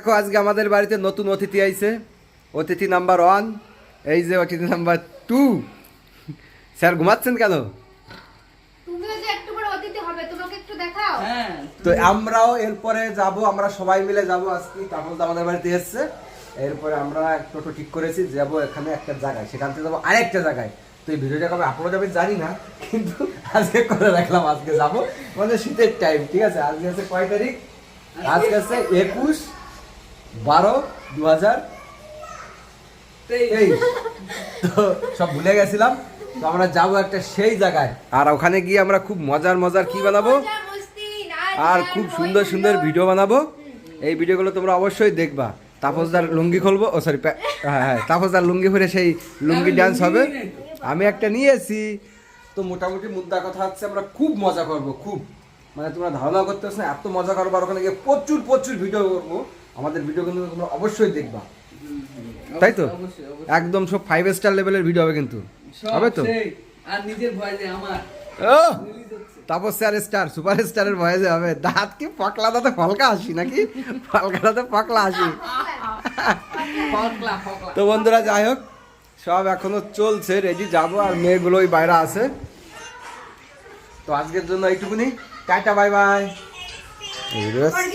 দেখো আজকে আমাদের বাড়িতে নতুন অতিথি আইছে। অতিথি নাম্বার ওয়ান। এই যে অতিথি নাম্বার টু। স্যার ঘুমাচ্ছেন কেন? তুমিও যে একটু করে অতিথি হবে তোমাকে একটু দেখাও। হ্যাঁ তো আমরাও এরপরে যাব আমরা সবাই মিলে যাব আজকে। তারপর তো আমাদের বাড়িতে এসছে। এরপরে আমরা টোটো ঠিক করেছি যাব এখানে একটা জায়গায়। সেখান থেকে যাব আরেকটা জায়গায়। তো এই ভিডিওটা কবে আপলোড হবে জানি না কিন্তু আজকে করে রাখলাম আজকে যাব। মানে শীতের টাইম ঠিক আছে? আজকে আছে কয় তারিখ? আজকে আছে একুশ। বারো দু হাজার তো সব ভুলে গেছিলাম তো আমরা যাব একটা সেই জায়গায়। আর ওখানে গিয়ে আমরা খুব মজার মজার কি বানাবো? আর খুব সুন্দর সুন্দর ভিডিও বানাবো। এই ভিডিওগুলো তোমরা অবশ্যই দেখবা। তাপসদার লুঙ্গি খুলবো। ও সরি হ্যাঁ হ্যাঁ তাপসদার লুঙ্গি পরে সেই লুঙ্গি ডান্স হবে। আমি একটা নিয়েছি তো মোটামুটি মুদ্রা কথা হচ্ছে আমরা খুব মজা করব খুব। মানে তোমরা ধারণা করতে পারছ না এত মজা করব আর ওখানে গিয়ে প্রচুর প্রচুর ভিডিও করব। আমাদের ভিডিও কিন্তু তোমরা অবশ্যই দেখবা। তাই তো। একদম সব ফাইভ স্টার লেভেলের ভিডিও হবে কিন্তু। হবে তো? আর নিজের ভয় যে আমার। ও! তাপস স্যার স্টার সুপার স্টারের ভয়েসে হবে। দাঁত কি পকলা দাঁতে ফলকা হাসি নাকি? ফলকা দাঁতে পকলা ফকলা তো বন্ধুরা যাই হোক সব এখনও চলছে রেডি যাব আর মেয়েগুলো ওই বাইরে আছে। তো আজকের জন্য এইটুকুনি। Tata bye bye